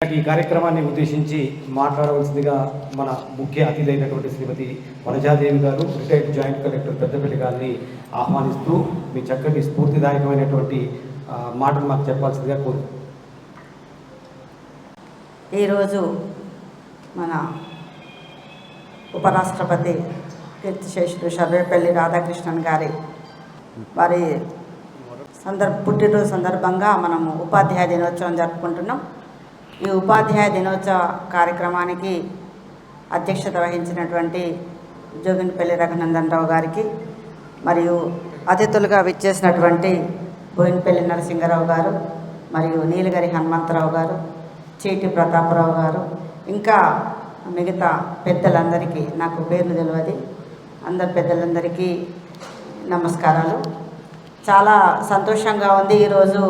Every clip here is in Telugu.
ఈ కార్యక్రమాన్ని ఉద్దేశించి మాట్లాడవలసిందిగా మన ముఖ్య అతిథి అయినటువంటి శ్రీమతి వనజాదేవి గారు రిటైర్డ్ జాయింట్ కలెక్టర్ పెద్దపల్లి గారిని ఆహ్వానిస్తూ మీ చక్కటి స్ఫూర్తిదాయకమైనటువంటి మాటలు మాకు చెప్పాల్సిందిగా కోరు ఈరోజు మన ఉపరాష్ట్రపతి కీర్తిశేషుడు సర్వేపల్లి రాధాకృష్ణన్ గారి వారి సందర్భ పుట్టినరోజు సందర్భంగా మనము ఉపాధ్యాయ దినోత్సవం జరుపుకుంటున్నాం. ఈ ఉపాధ్యాయ దినోత్సవ కార్యక్రమానికి అధ్యక్షత వహించినటువంటి జోగినిపల్లి రఘునందన్ రావు గారికి మరియు అతిథులుగా విచ్చేసినటువంటి బోయినపల్లి నరసింగరావు గారు మరియు నీలగిరి హనుమంతరావు గారు చీటి ప్రతాపరావు గారు ఇంకా మిగతా పెద్దలందరికీ నాకు పేర్లు తెలియదు అందరు పెద్దలందరికీ నమస్కారాలు. చాలా సంతోషంగా ఉంది ఈరోజు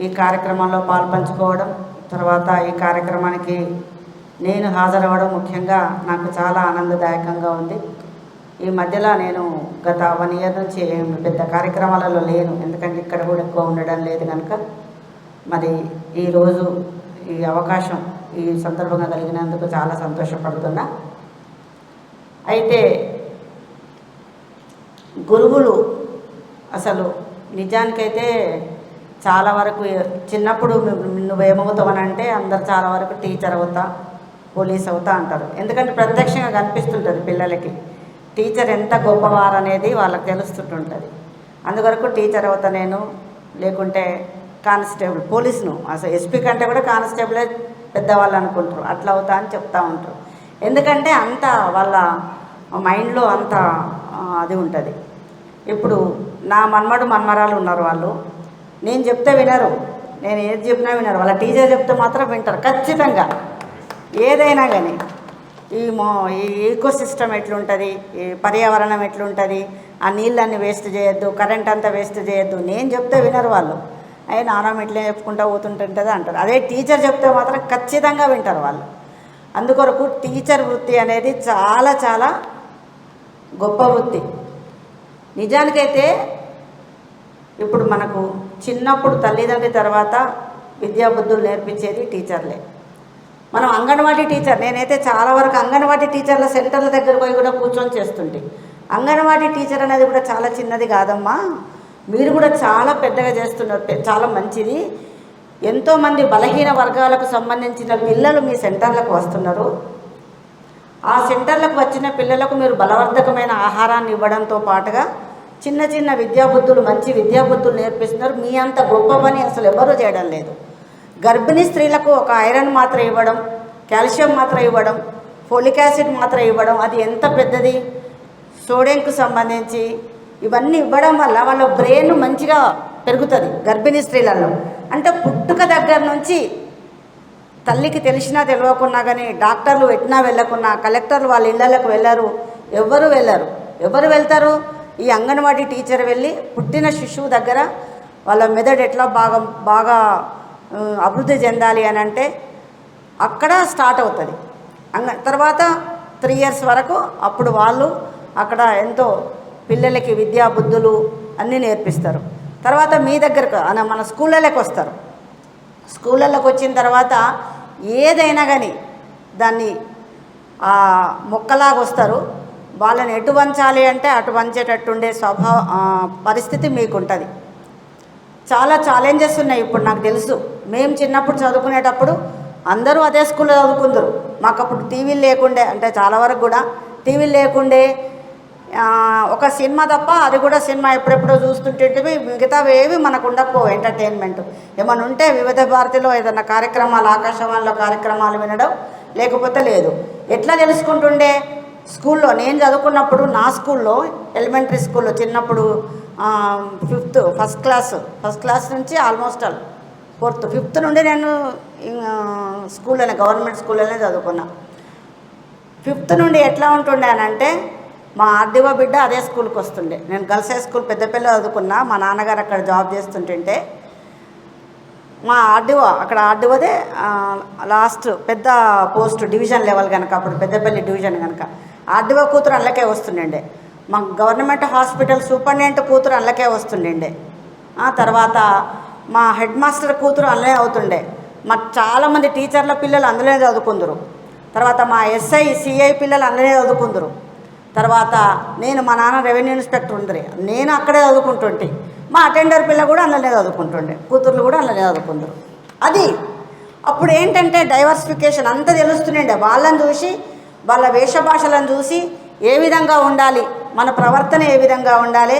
ఈ కార్యక్రమంలో పాల్పంచుకోవడం. తర్వాత ఈ కార్యక్రమానికి నేను హాజరవ్వడం ముఖ్యంగా నాకు చాలా ఆనందదాయకంగా ఉంది. ఈ మధ్యలో నేను గత వన్ ఇయర్ నుంచి పెద్ద కార్యక్రమాలలో లేను. ఎందుకంటే ఇక్కడ కూడా ఎక్కువ ఉండడం లేదు కనుక మరి ఈరోజు ఈ అవకాశం ఈ సందర్భంగా కలిగినందుకు చాలా సంతోషపడుతున్నా. అయితే గురువులు అసలు నిజానికైతే చాలా వరకు చిన్నప్పుడు నువ్వు- నువ్వేమవుతావని అంటే అందరు చాలా వరకు టీచర్ అవుతా పోలీస్ అవుతా అంటారు. ఎందుకంటే ప్రత్యక్షంగా కనిపిస్తుంటుంది పిల్లలకి. టీచర్ ఎంత గొప్పవారు అనేది వాళ్ళకి తెలుస్తుంటుంటుంది. అందువరకు టీచర్ అవుతా నేను లేకుంటే కానిస్టేబుల్ పోలీసును. అసలు ఎస్పీ కంటే కూడా కానిస్టేబులే పెద్దవాళ్ళు అనుకుంటారు. అట్లా అవుతా అని చెప్తా ఉంటారు. ఎందుకంటే అంత వాళ్ళ మైండ్లో అంత అది ఉంటుంది. ఇప్పుడు నా మన్మడు మన్మరాలు ఉన్నారు వాళ్ళు. నేను చెప్తే వినరు. నేను ఏది చెప్పినా వినరు. వాళ్ళ టీచర్ చెప్తే మాత్రం వింటారు. ఖచ్చితంగా. ఏదైనా కానీ ఈ మో ఈ ఈకో సిస్టమ్ ఎట్లుంటుంది? ఈ పర్యావరణం ఎట్లుంటుంది? ఆ నీళ్ళన్ని వేస్ట్ చేయొద్దు కరెంట్ అంతా వేస్ట్ చేయొద్దు. నేను చెప్తే వినరు వాళ్ళు. అయ్యి నానమ్మ ఇట్లే చెప్పుకుంటా పోతుంటుంటుంది అంటారు. అదే టీచర్ చెప్తే మాత్రం ఖచ్చితంగా వింటారు వాళ్ళు. అందుకొరకు టీచర్ వృత్తి అనేది చాలా చాలా గొప్ప వృత్తి. నిజానికైతే ఇప్పుడు మనకు చిన్నప్పుడు తల్లిదండ్రి తర్వాత విద్యాబుద్ధులు నేర్పించేది టీచర్లే. మనం అంగన్వాడీ టీచర్ నేనైతే చాలా వరకు అంగన్వాడీ టీచర్ల సెంటర్ల దగ్గర పోయి కూడా కూర్చొని చేస్తుంటే. అంగన్వాడీ టీచర్ అనేది కూడా చాలా చిన్నది కాదమ్మా. మీరు కూడా చాలా పెద్దగా చేస్తున్నారు చాలా మంచిది. ఎంతోమంది బలహీన వర్గాలకు సంబంధించిన పిల్లలు మీ సెంటర్లకు వస్తున్నారు. ఆ సెంటర్లకు వచ్చిన పిల్లలకు మీరు బలవర్ధకమైన ఆహారాన్ని ఇవ్వడంతో పాటుగా చిన్న చిన్న విద్యాబుద్ధులు మంచి విద్యాబుద్ధులు నేర్పిస్తున్నారు. మీ అంత గొప్ప పని అసలు ఎవరూ చేయడం లేదు. గర్భిణీ స్త్రీలకు ఒక ఐరన్ మాత్ర ఇవ్వడం కాల్షియం మాత్ర ఇవ్వడం ఫోలిక్ యాసిడ్ మాత్ర ఇవ్వడం అది ఎంత పెద్దది? సోడియంకు సంబంధించి ఇవన్నీ ఇవ్వడం వల్ల వాళ్ళ బ్రెయిన్ మంచిగా పెరుగుతుంది గర్భిణీ స్త్రీలలో. అంటే పుట్టుక దగ్గర నుంచి తల్లికి తెలిసినా తెలియకున్నా కానీ డాక్టర్లు పెట్టినా వెళ్ళకున్నా కలెక్టర్లు వాళ్ళ ఇళ్ళలకు వెళ్ళరు ఎవరు వెళ్ళరు. ఎవరు వెళ్తారు? ఈ అంగన్వాడీ టీచర్ వెళ్ళి పుట్టిన శిశువు దగ్గర వాళ్ళ మెదడు ఎట్లా బాగా బాగా అభివృద్ధి చెందాలి అని అంటే అక్కడ స్టార్ట్ అవుతుంది. అంగ తర్వాత త్రీ ఇయర్స్ వరకు అప్పుడు వాళ్ళు అక్కడ ఎంతో పిల్లలకి విద్యా బుద్ధులు అన్నీ నేర్పిస్తారు. తర్వాత మీ దగ్గరకు అన మన స్కూళ్ళలోకి వస్తారు. స్కూళ్ళలోకి వచ్చిన తర్వాత ఏదైనా కానీ దాన్ని ఆ మొక్కలాగా వస్తారు. వాళ్ళని ఎటు వంచాలి అంటే అటు వంచేటట్టుండే స్వభావ పరిస్థితి మీకు ఉంటుంది చాలా ఛాలెంజెస్ ఉన్నాయి ఇప్పుడు నాకు తెలుసు. మేము చిన్నప్పుడు చదువుకునేటప్పుడు అందరూ అదే స్కూల్లో చదువుకుందరు. మాకు అప్పుడు టీవీలు లేకుండే అంటే చాలా వరకు కూడా టీవీలు లేకుండే ఒక సినిమా తప్ప అది కూడా సినిమా ఎప్పుడెప్పుడో చూస్తుంటే మిగతావి ఏవి మనకు ఉండకపోవు ఎంటర్టైన్మెంట్ ఏమైనా ఉంటే వివిధ భారతిలో ఏదైనా కార్యక్రమాలు ఆకాశవాణిలో కార్యక్రమాలు వినడం లేకపోతే లేదు. ఎట్లా తెలుసుకుంటుండే? స్కూల్లో నేను చదువుకున్నప్పుడు నా స్కూల్లో ఎలిమెంటరీ స్కూల్లో చిన్నప్పుడు fifth first class first class నుంచి ఆల్మోస్ట్ ఆల్ ఫోర్త్ ఫిఫ్త్ నుండి నేను స్కూల్లోనే గవర్నమెంట్ స్కూల్లోనే చదువుకున్నా. ఫిఫ్త్ నుండి ఎట్లా ఉంటుండే అంటే మా ఆర్దివ బిడ్డ అదే స్కూల్కి వస్తుండే. నేను గర్ల్స్ హై స్కూల్ పెద్దపల్లి చదువుకున్నా మా నాన్నగారు అక్కడ జాబ్ చేస్తుంటుంటే మా ఆర్డీఓ అక్కడ ఆర్డీఓదే లాస్ట్ పెద్ద పోస్ట్ డివిజన్ లెవెల్ కనుక అప్పుడు పెద్దపల్లి డివిజన్ కనుక ఆర్డీఓ కూతురు అందులోకే వస్తుండే మా గవర్నమెంట్ హాస్పిటల్ సూపరింటెండెంట్ కూతురు అందులోకే వస్తుండే ఆ తర్వాత మా హెడ్ మాస్టర్ కూతురు అందులో అవుతుండే. మా చాలామంది టీచర్ల పిల్లలు అందులోనే చదువుకుందరు. తర్వాత మా ఎస్ఐ సిఐ పిల్లలు అందులోనే చదువుకుందరు. తర్వాత నేను మా నాన్న రెవెన్యూ ఇన్స్పెక్టర్ ఉందిరి. నేను అక్కడే చదువుకుంటుంటే. మా అటెండర్ పిల్ల కూడా అందులోనే చదువుకుంటుండే. కూతుర్లు కూడా అందులోనే చదువుకుందరు. అది అప్పుడు ఏంటంటే డైవర్సిఫికేషన్ అంతా తెలుస్తుండే వాళ్ళని చూసి వాళ్ళ వేషభాషలను చూసి ఏ విధంగా ఉండాలి మన ప్రవర్తన ఏ విధంగా ఉండాలి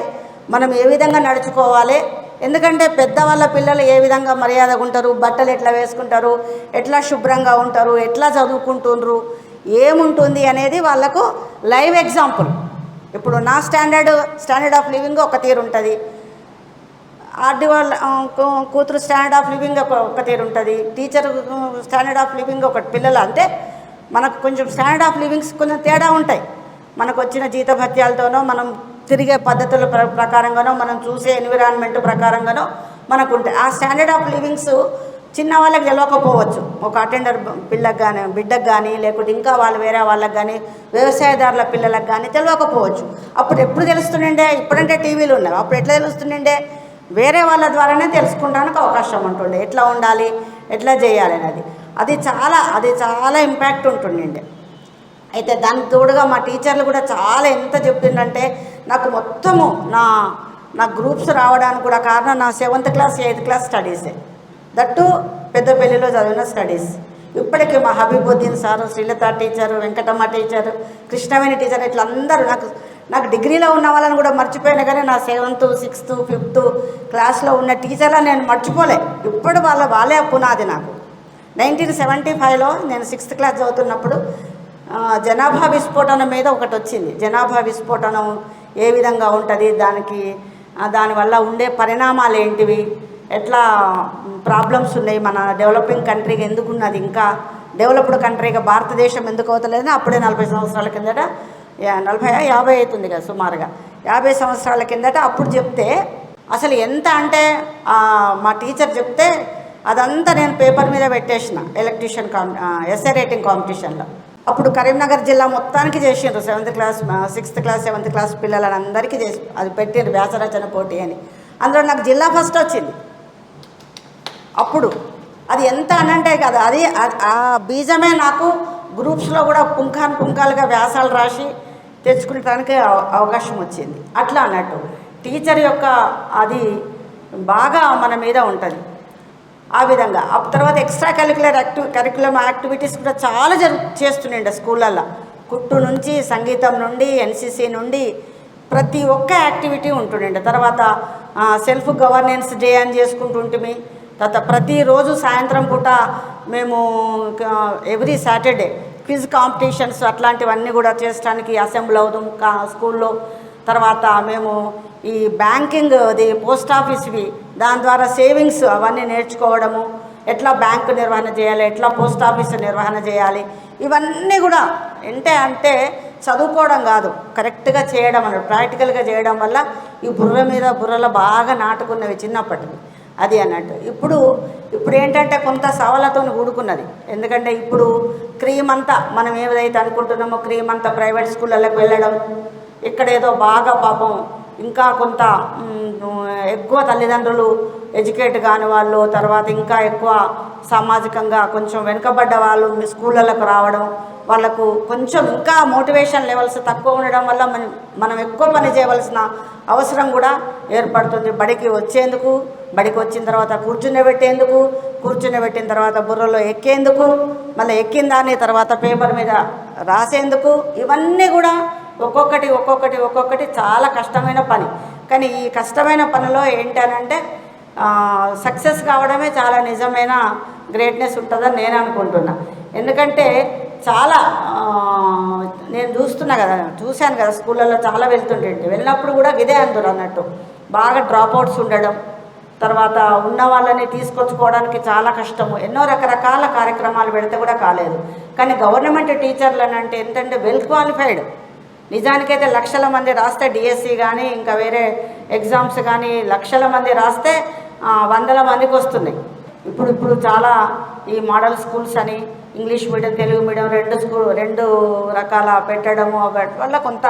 మనం ఏ విధంగా నడుచుకోవాలి ఎందుకంటే పెద్దవాళ్ళ పిల్లలు ఏ విధంగా మర్యాదగా ఉంటారు బట్టలు ఎట్లా వేసుకుంటారు ఎట్లా శుభ్రంగా ఉంటారు ఎట్లా చదువుకుంటుండ్రు ఏముంటుంది అనేది వాళ్ళకు లైవ్ ఎగ్జాంపుల్. ఇప్పుడు నా స్టాండర్డ్ స్టాండర్డ్ ఆఫ్ లివింగ్ ఒక తీరు ఉంటుంది. ఆర్డి వాళ్ళ కూతురు స్టాండర్డ్ ఆఫ్ లివింగ్ ఒక ఒక తీరు ఉంటుంది. టీచర్ స్టాండర్డ్ ఆఫ్ లివింగ్ ఒక పిల్లలు అంటే మనకు కొంచెం స్టాండర్డ్ ఆఫ్ లివింగ్స్ కొంచెం తేడా ఉంటాయి. మనకు వచ్చిన జీతభత్యాలతోనో మనం తిరిగే పద్ధతుల ప్ర ప్రకారంగానో మనం చూసే ఎన్విరాన్మెంట్ ప్రకారంగానో మనకు ఉంటాయి ఆ స్టాండర్డ్ ఆఫ్ లివింగ్స్ చిన్న వాళ్ళకి తెలియకపోవచ్చు ఒక అటెండర్ పిల్లకి కానీ బిడ్డకు కానీ లేకుంటే ఇంకా వాళ్ళు వేరే వాళ్ళకి కానీ వ్యవసాయదారుల పిల్లలకు కానీ తెలియకపోవచ్చు అప్పుడు ఎప్పుడు తెలుస్తుండే? ఇప్పుడంటే టీవీలు ఉన్నాయి. అప్పుడు ఎట్లా తెలుస్తుండే? వేరే వాళ్ళ ద్వారానే తెలుసుకోవడానికి అవకాశం ఉంటుండే. ఎట్లా ఉండాలి? ఎట్లా చేయాలి అనేది. అది చాలా అది చాలా ఇంపాక్ట్ ఉంటుండే అయితే దానికి తోడుగా మా టీచర్లు కూడా చాలా ఎంత చెప్పిందంటే నాకు మొత్తము నా నా గ్రూప్స్ రావడానికి కూడా కారణం నా సెవెంత్ క్లాస్ ఎయిత్ క్లాస్ స్టడీసే దట్టు పెద్దపల్లిలో చదివిన స్టడీస్ ఇప్పటికీ మా Habeebuddin sir Srilatha teacher Venkatamma teacher Krishnaveni teacher ఇట్లా అందరూ నాకు నాకు డిగ్రీలో ఉన్న వాళ్ళని కూడా మర్చిపోయినా కానీ నా సెవెంత్ సిక్స్త్ ఫిఫ్త్ క్లాస్లో ఉన్న టీచర్లను నేను మర్చిపోలే. ఇప్పుడు వాళ్ళ వాళ్ళే పునాది నాకు. నైన్టీన్ సెవెంటీ ఫైవ్లో నేను సిక్స్త్ క్లాస్ చదువుతున్నప్పుడు జనాభా విస్ఫోటనం మీద ఒకటి వచ్చింది. జనాభా విస్ఫోటనం ఏ విధంగా ఉంటుంది దానికి దానివల్ల ఉండే పరిణామాలు ఏంటివి ఎట్లా ప్రాబ్లమ్స్ ఉన్నాయి మన డెవలపింగ్ కంట్రీకి ఎందుకు ఉన్నది ఇంకా డెవలప్డ్ కంట్రీగా భారతదేశం ఎందుకు అవుతలేదని అప్పుడే నలభై సంవత్సరాల కిందట నలభై యాభై అవుతుంది కదా సుమారుగా. యాభై సంవత్సరాల కిందట అప్పుడు చెప్తే అసలు ఎంత అంటే మా టీచర్ చెప్తే అదంతా నేను పేపర్ మీద పెట్టేసిన ఎలక్ట్రీషియన్ కాం ఎస్ఏ రేటింగ్ కాంపిటీషన్లో అప్పుడు కరీంనగర్ జిల్లా మొత్తానికి చేసిండ్రు. Seventh class sixth class seventh class పిల్లలని అందరికీ చేసి అది పెట్టిండ్రు వ్యాసరచన పోటీ అని. అందులో నాకు జిల్లా ఫస్ట్ వచ్చింది. అప్పుడు అది ఎంత అనంటే కదా అది ఆ- బీజమే నాకు గ్రూప్స్లో కూడా పుంఖాన్ పుంఖాలుగా వ్యాసాలు రాసి తెచ్చుకోవడానికి అవకాశం వచ్చింది. అట్లా అన్నట్టు. టీచర్ యొక్క అది బాగా మన మీద ఉంటుంది. ఆ విధంగా. ఆ తర్వాత extra curricular active curriculum activities కూడా చాలా జరు చేస్తుండే స్కూళ్ళల్లో. కుట్టు నుంచి సంగీతం నుండి ఎన్సిసి నుండి ప్రతి ఒక్క యాక్టివిటీ ఉంటుండే. తర్వాత సెల్ఫ్ గవర్నెన్స్ డే అని చేసుకుంటుంటిమి. తర్వాత ప్రతిరోజు సాయంత్రం పూట మేము ఎవ్రీ సాటర్డే క్విజ్ కాంపిటీషన్స్ అట్లాంటివన్నీ కూడా చేయడానికి అసెంబ్లీ అవుతాం కా స్కూల్లో. తర్వాత మేము ఈ బ్యాంకింగ్ అది పోస్ట్ ఆఫీస్వి దాని ద్వారా సేవింగ్స్ అవన్నీ నేర్చుకోవడము ఎట్లా బ్యాంకు నిర్వహణ చేయాలి ఎట్లా పోస్ట్ ఆఫీస్ నిర్వహణ చేయాలి ఇవన్నీ కూడా అంటే అంటే చదువుకోవడం కాదు కరెక్ట్గా చేయడం అన్నాడు ప్రాక్టికల్గా చేయడం వల్ల ఈ బుర్ర మీద బుర్రలో బాగా నాటుకున్నవి చిన్నప్పటివి. అది అన్నట్టు. ఇప్పుడు ఇప్పుడు ఏంటంటే కొంత సవాళ్ళతో కూడుకున్నది. ఎందుకంటే ఇప్పుడు క్రీమ్ అంతా మనం ఏదైతే అనుకుంటున్నామో క్రీమ్ అంతా ప్రైవేట్ స్కూళ్ళకి వెళ్ళడం ఇక్కడ ఏదో బాగా పాపం ఇంకా కొంత ఎక్కువ తల్లిదండ్రులు ఎడ్యుకేట్ కాని వాళ్ళు తర్వాత ఇంకా ఎక్కువ సామాజికంగా కొంచెం వెనుకబడ్డ వాళ్ళు మీ స్కూళ్ళకు రావడం వాళ్ళకు కొంచెం ఇంకా మోటివేషన్ లెవెల్స్ తక్కువ ఉండడం వల్ల మనం మనం ఎక్కువ పని చేయవలసిన అవసరం కూడా ఏర్పడుతుంది. బడికి వచ్చేందుకు బడికి వచ్చిన తర్వాత కూర్చునేబెట్టేందుకు కూర్చునేబెట్టిన తర్వాత బుర్రలో ఎక్కేందుకు మళ్ళీ ఎక్కిన దాని తర్వాత పేపర్ మీద రాసేందుకు ఇవన్నీ కూడా ఒక్కొక్కటి ఒక్కొక్కటి ఒక్కొక్కటి చాలా కష్టమైన పని. కానీ ఈ కష్టమైన పనిలో ఏంటనంటే సక్సెస్ కావడమే చాలా నిజమైన గ్రేట్నెస్ ఉంటుందని నేను అనుకుంటున్నా. ఎందుకంటే చాలా నేను చూస్తున్నా కదా చూశాను కదా స్కూళ్ళల్లో చాలా వెళ్తుంటే వెళ్ళినప్పుడు కూడా ఇదే అందరు అన్నట్టు. బాగా డ్రాప్ అవుట్స్ ఉండడం తర్వాత ఉన్న వాళ్ళని తీసుకొచ్చుకోవడానికి చాలా కష్టము. ఎన్నో రకరకాల కార్యక్రమాలు పెడితే కూడా కాలేదు. కానీ గవర్నమెంట్ టీచర్లు అంటే ఏంటంటే వెల్ క్వాలిఫైడ్. నిజానికైతే లక్షల మంది రాస్తే డిఎస్సి కానీ ఇంకా వేరే ఎగ్జామ్స్ కానీ లక్షల మంది రాస్తే వందల మందికి వస్తున్నాయి ఇప్పుడు ఇప్పుడు చాలా ఈ మోడల్ స్కూల్స్ అని ఇంగ్లీష్ మీడియం తెలుగు మీడియం రెండు స్కూల్ రెండు రకాల పెట్టడము వల్ల కొంత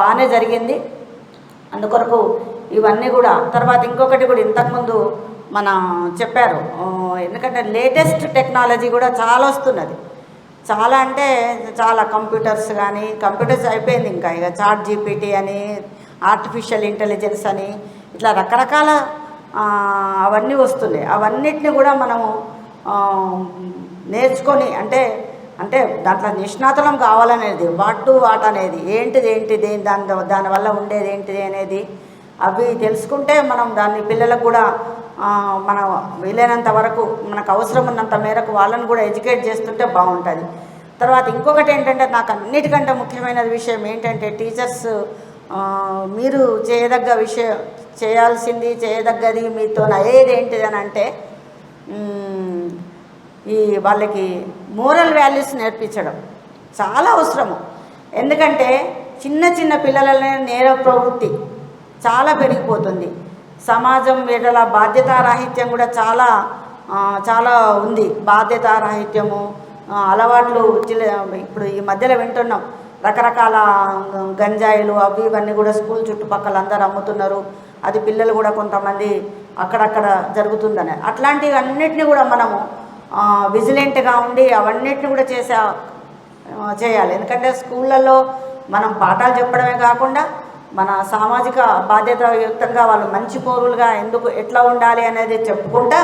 బాగానే జరిగింది. అందుకొరకు ఇవన్నీ కూడా తర్వాత ఇంకొకటి కూడా ఇంతకుముందు మన చెప్పారు. ఎందుకంటే లేటెస్ట్ టెక్నాలజీ కూడా చాలా వస్తున్నది. చాలా అంటే చాలా కంప్యూటర్స్ కానీ కంప్యూటర్స్ అయిపోయింది ఇంకా. ఇక చాట్ జీపీటీ అని ఆర్టిఫిషియల్ ఇంటెలిజెన్స్ అని ఇట్లా రకరకాల అవన్నీ వస్తున్నాయి. అవన్నిటిని కూడా మనము నేర్చుకొని అంటే అంటే దాంట్లో నిష్ణాతలం కావాలనేది వాట్ టు వాట్ అనేది ఏంటిది ఏంటిది దాని దానివల్ల ఉండేది ఏంటిది అనేది అవి తెలుసుకుంటే మనం దాన్ని పిల్లలకు కూడా మనం వీలైనంత వరకు మనకు అవసరం ఉన్నంత మేరకు వాళ్ళని కూడా ఎడ్యుకేట్ చేస్తుంటే బాగుంటుంది. తర్వాత ఇంకొకటి ఏంటంటే నాకు అన్నిటికంటే ముఖ్యమైన విషయం ఏంటంటే టీచర్స్ మీరు చేయదగ్గ విషయం చేయాల్సింది చేయదగ్గది మీతో అయ్యేది ఏంటిది అని అంటే ఈ వాళ్ళకి మోరల్ వాల్యూస్ నేర్పించడం చాలా అవసరము. ఎందుకంటే చిన్న చిన్న పిల్లలనే నేర ప్రవృత్తి చాలా పెరిగిపోతుంది. సమాజం ఎడల బాధ్యతారాహిత్యం కూడా చాలా చాలా ఉంది. బాధ్యతారాహిత్యము అలవాట్లు ఇప్పుడు ఈ మధ్యలో వింటున్నాం. రకరకాల గంజాయిలు అవి ఇవన్నీ కూడా స్కూల్ చుట్టుపక్కల అందరూ అమ్ముతున్నారు. అది పిల్లలు కూడా కొంతమంది అక్కడక్కడ జరుగుతుందని. అట్లాంటివి అన్నిటిని కూడా మనము విజిలెంట్గా ఉండి అవన్నిటిని కూడా చేసే చేయాలి. ఎందుకంటే స్కూళ్ళల్లో మనం పాఠాలు చెప్పడమే కాకుండా మన సామాజిక బాధ్యతాయుక్తంగా వాళ్ళు మంచి పౌరులుగా ఎందుకు ఎట్లా ఉండాలి అనేది చెప్పుకుంటా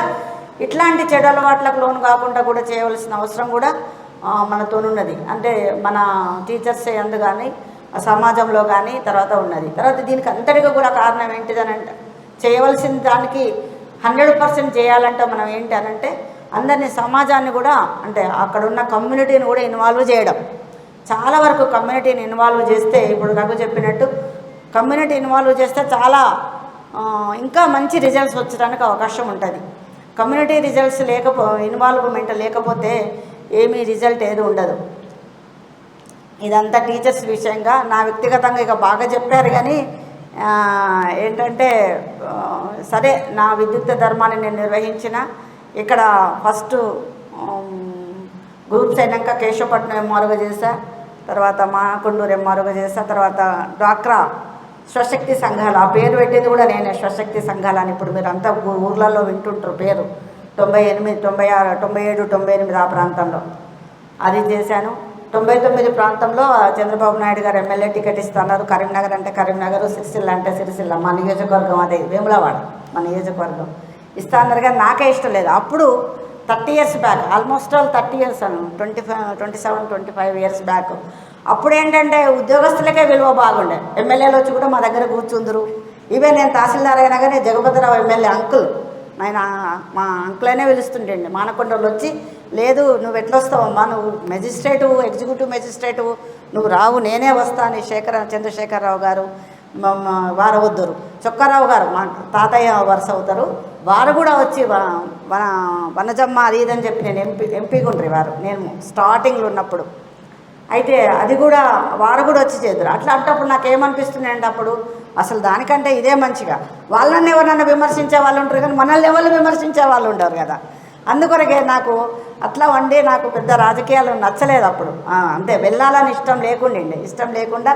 ఇట్లాంటి చెడు అలవాట్లకు లోను కాకుండా కూడా చేయవలసిన అవసరం కూడా ఆ, మనతోనున్నది. అంటే మన టీచర్స్ ఎందు కానీ సమాజంలో కానీ తర్వాత ఉన్నది. తర్వాత దీనికి అంతటిగా కూడా కారణం ఏంటిదని అంటే చేయవలసిన దానికి హండ్రెడ్ పర్సెంట్ చేయాలంటే మనం ఏంటి అనంటే అందరినీ సమాజాన్ని కూడా అంటే అక్కడ ఉన్న కమ్యూనిటీని కూడా ఇన్వాల్వ్ చేయడం. చాలా వరకు కమ్యూనిటీని ఇన్వాల్వ్ చేస్తే ఇప్పుడు రఘు చెప్పినట్టు కమ్యూనిటీ ఇన్వాల్వ్ చేస్తే చాలా ఇంకా మంచి రిజల్ట్స్ వచ్చడానికి అవకాశం ఉంటుంది. కమ్యూనిటీ రిజల్ట్స్ లేకపో ఇన్వాల్వ్మెంట్ లేకపోతే ఏమీ రిజల్ట్ ఏది ఉండదు. ఇదంతా టీచర్స్ విషయంగా నా వ్యక్తిగతంగా ఇక బాగా చెప్పారు కానీ ఏంటంటే సరే నా విద్యుత్ ధర్మాన్ని నేను నిర్వహించిన ఇక్కడ ఫస్ట్ గ్రూప్స్ అయినాక కేశవపట్నం ఎంఆర్ఓగా చేశా తర్వాత మా కొండూరు ఎంఆర్ఓగా చేశా తర్వాత డ్వాక్రా స్వశక్తి సంఘాలు. ఆ పేరు పెట్టింది కూడా నేనే స్వశక్తి సంఘాలు అని ఇప్పుడు మీరు అంతా ఊర్లలో వింటుంటారు పేరు. తొంభై ఎనిమిది తొంభై ఆరు తొంభై ఏడు తొంభై ఎనిమిది ఆ ప్రాంతంలో. అది చేశాను. తొంభై తొమ్మిది ప్రాంతంలో చంద్రబాబు నాయుడు గారు ఎమ్మెల్యే టికెట్ ఇస్తున్నారు. కరీంనగర్ అంటే కరీంనగర్ సిరిసిల్ల అంటే సిరిసిల్ల. మా నియోజకవర్గం అదే వేములవాడ మా నియోజకవర్గం. ఇస్తా అన్నారు కానీ నాకే ఇష్టం లేదు. అప్పుడు thirty years back almost all thirty years అను twenty five twenty seven twenty five years back అప్పుడు ఏంటంటే ఉద్యోగస్తులకే విలువ బాగుండే. ఎమ్మెల్యేలు వచ్చి కూడా మా దగ్గర కూర్చుందరు. ఇవే నేను తహసీల్దార్ అయినా కానీ జగపతిరావు ఎమ్మెల్యే అంకుల్. ఆయన మా అంకులైనా పిలుస్తుంటండి. మానకొండలు వచ్చి లేదు నువ్వు ఎట్లా వస్తావమ్మా నువ్వు మెజిస్ట్రేటివ్ ఎగ్జిక్యూటివ్ మెజిస్ట్రేటివ్ నువ్వు రావు నేనే వస్తాను శేఖర చంద్రశేఖరరావు గారు వారు వద్దరు చొక్కారావు గారు మా తాతయ్య వరుస అవుతారు. వారు కూడా వచ్చి వన వనజమ్మ అది ఇదని చెప్పి నేను ఎంపీ ఎంపీగా ఉండ్రి వారు. నేను స్టార్టింగ్లో ఉన్నప్పుడు. అయితే అది కూడా వారు కూడా వచ్చి చేద్దరు. అట్లా అంటప్పుడు నాకు అండి అప్పుడు అసలు దానికంటే ఇదే మంచిగా. వాళ్ళని ఎవరన్నా విమర్శించే వాళ్ళు ఉంటారు కానీ మనల్ని ఎవరు విమర్శించే వాళ్ళు ఉండరు కదా. అందుకొరకే నాకు అట్లా వండి నాకు పెద్ద రాజకీయాలు నచ్చలేదు అప్పుడు. అంతే. వెళ్ళాలని ఇష్టం లేకుండా ఇష్టం లేకుండా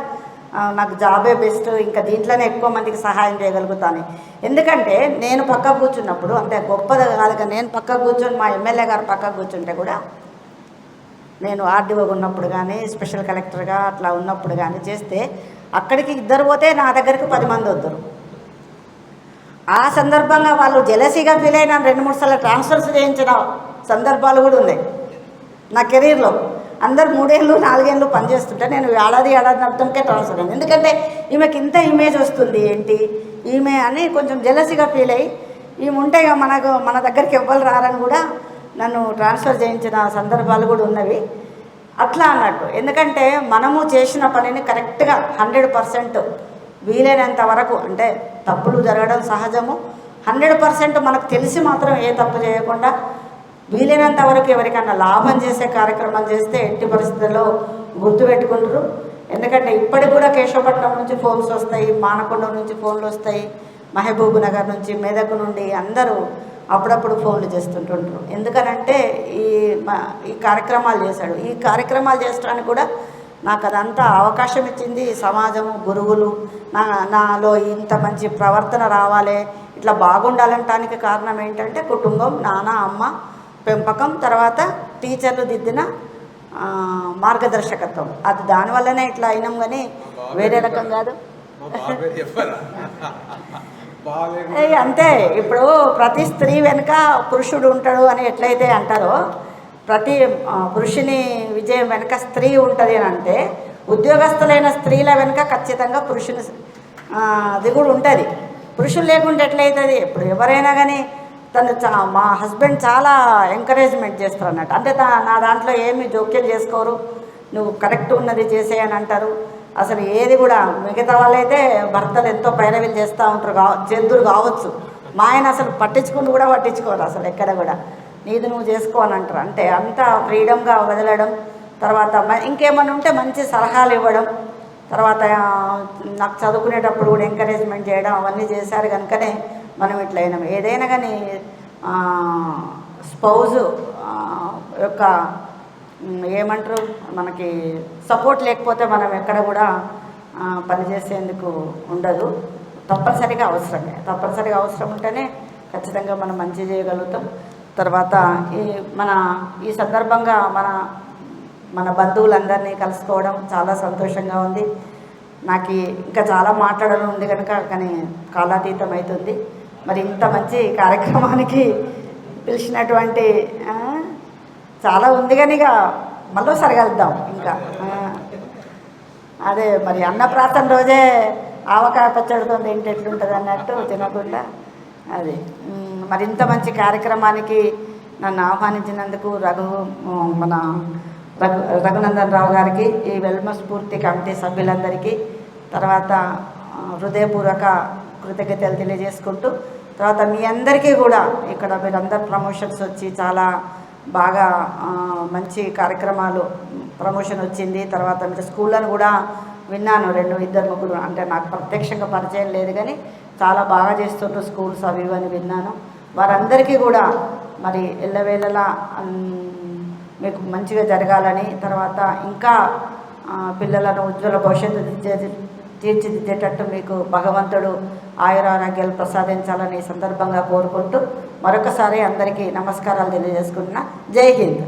నాకు జాబే బెస్ట్. ఇంకా దీంట్లోనే ఎక్కువ మందికి సహాయం చేయగలుగుతాను. ఎందుకంటే నేను పక్క కూర్చున్నప్పుడు అంతే గొప్పది కాదు నేను పక్క కూర్చొని మా ఎమ్మెల్యే గారు పక్క కూర్చుంటే కూడా నేను ఆర్డీఓగా ఉన్నప్పుడు కానీ స్పెషల్ కలెక్టర్గా అట్లా ఉన్నప్పుడు కానీ చేస్తే అక్కడికి ఇద్దరు పోతే నా దగ్గరికి పది మంది వద్దరు. ఆ సందర్భంగా వాళ్ళు జెలసీగా ఫీల్ అయిన రెండు మూడు సార్లు ట్రాన్స్ఫర్స్ చేయించిన సందర్భాలు కూడా ఉన్నాయి. నా కెరీర్లో అందరు మూడేళ్ళు నాలుగేళ్ళు పనిచేస్తుంటే నేను ఏడాది ఏడాది నడటంకే ట్రాన్స్ఫర్ అయ్యాను ఎందుకంటే ఈమెకి ఇంత ఇమేజ్ వస్తుంది ఏంటి? ఈమె అని కొంచెం జెలసీగా ఫీల్ అయ్యి ఈమె ఉంటే ఇక మనకు మన దగ్గరికి ఎవ్వరు రారని కూడా నన్ను ట్రాన్స్ఫర్ చేయించిన సందర్భాలు కూడా ఉన్నవి. అట్లా అన్నట్టు. ఎందుకంటే మనము చేసిన పనిని కరెక్ట్గా హండ్రెడ్ పర్సెంట్ వీలైనంత వరకు అంటే తప్పులు జరగడం సహజము. హండ్రెడ్ పర్సెంట్ మనకు తెలిసి మాత్రం ఏ తప్పు చేయకుండా వీలైనంత వరకు ఎవరికైనా లాభం చేసే కార్యక్రమం చేస్తే ఎట్టి పరిస్థితుల్లో గుర్తుపెట్టుకుంటారు ఎందుకంటే ఇప్పటికి కూడా కేశవపట్నం నుంచి ఫోన్స్ వస్తాయి మానకొండ నుంచి ఫోన్లు వస్తాయి మహబూబ్ నగర్ నుంచి మెదక్ నుండి అందరూ అప్పుడప్పుడు ఫోన్లు చేస్తుంటుంటారు ఎందుకనంటే ఈ ఈ కార్యక్రమాలు చేశాడు. ఈ కార్యక్రమాలు చేసడానికి కూడా నాకు అదంతా అవకాశం ఇచ్చింది సమాజము గురువులు. నా నాలో ఇంత మంచి ప్రవర్తన రావాలి ఇట్లా బాగుండాలంటానికి కారణం ఏంటంటే కుటుంబం నాన్న అమ్మ పెంపకం తర్వాత టీచర్లు దిద్దిన మార్గదర్శకత్వం. అది దానివల్లనే ఇట్లా అయినాం కానీ వేరే రకం కాదు. అంతే. ఇప్పుడు ప్రతి స్త్రీ వెనుక పురుషుడు ఉంటాడు అని ఎట్లయితే అంటారో ప్రతి పురుషుని విజయం వెనుక స్త్రీ ఉంటుంది అని అంటే ఉద్యోగస్తులైన స్త్రీల వెనుక ఖచ్చితంగా పురుషుని అది కూడా ఉంటుంది. పురుషులు లేకుంటే ఎట్లయితుంది? ఇప్పుడు ఎవరైనా కానీ తను చా మా హస్బెండ్ చాలా ఎంకరేజ్మెంట్ చేస్తారు అన్నట్టు అంటే నా దాంట్లో ఏమి జోక్యం చేసుకోరు. నువ్వు కరెక్ట్ ఉన్నది చేసేయని అంటారు. అసలు ఏది కూడా మిగతా వాళ్ళైతే భర్తలు ఎంతో పైరవీలు చేస్తూ ఉంటారు కావ జంతువులు కావచ్చు. మా ఆయన అసలు పట్టించుకుని కూడా పట్టించుకోరు అసలు ఎక్కడ కూడా. నీది నువ్వు చేసుకో అంటారు. అంటే అంత ఫ్రీడమ్గా వదలడం తర్వాత ఇంకేమన్నా ఇంకేమైనా ఉంటే మంచి సలహాలు ఇవ్వడం తర్వాత నాకు చదువుకునేటప్పుడు కూడా ఎంకరేజ్మెంట్ చేయడం అవన్నీ చేశారు కనుకనే మనం ఇట్లా అయినాం. ఏదైనా కానీ స్పౌజు యొక్క ఏమంటారు? మనకి సపోర్ట్ లేకపోతే మనం ఎక్కడ కూడా పనిచేసేందుకు ఉండదు. తప్పనిసరిగా అవసరమే. తప్పనిసరిగా అవసరం ఉంటేనే ఖచ్చితంగా మనం మంచి చేయగలుగుతాం. తర్వాత ఈ మన ఈ సందర్భంగా మన మన బంధువులందరినీ కలుసుకోవడం చాలా సంతోషంగా ఉంది. నాకు ఇంకా చాలా మాట్లాడడం ఉంది కనుక కానీ కాలాతీతం అవుతుంది మరి ఇంత మంచి కార్యక్రమానికి పిలిచినటువంటి చాలా ఉంది కానీ ఇక మళ్ళీసారి కలుద్దాం ఇంకా. అదే మరి అన్నప్రాతం రోజే ఆవకాయ పచ్చడితో తింటే ఎట్లుంటుంది అన్నట్టు తినకుండా అది. మరింత మరి ఇంత మంచి కార్యక్రమానికి నన్ను ఆహ్వానించినందుకు రఘు మన రఘు రఘునందన్ రావు గారికి ఈ వెల్మ స్ఫూర్తి కమిటీ సభ్యులందరికీ తర్వాత హృదయపూర్వక కృతజ్ఞతలు తెలియజేసుకుంటూ తర్వాత మీ అందరికీ కూడా ఇక్కడ మీరందరు ప్రమోషన్స్ వచ్చి చాలా బాగా మంచి కార్యక్రమాలు ప్రమోషన్ వచ్చింది. తర్వాత మీరు స్కూళ్ళను కూడా విన్నాను రెండు ఇద్దరు ముగ్గురు. అంటే నాకు ప్రత్యక్షంగా పరిచయం లేదు కానీ చాలా బాగా చేస్తుంటారు స్కూల్స్ అవి ఇవి అని విన్నాను. వారందరికీ కూడా మరి ఎల్లవేళలా మీకు మంచిగా జరగాలని తర్వాత ఇంకా పిల్లలను ఉజ్వల భవిష్యత్తు తీర్చిదిద్దేటట్టు మీకు భగవంతుడు ఆయురారోగ్యాలు ప్రసాదించాలని సందర్భంగా కోరుకుంటూ మరొకసారి అందరికీ నమస్కారాలు తెలియజేసుకుంటున్నా. జై హింద్.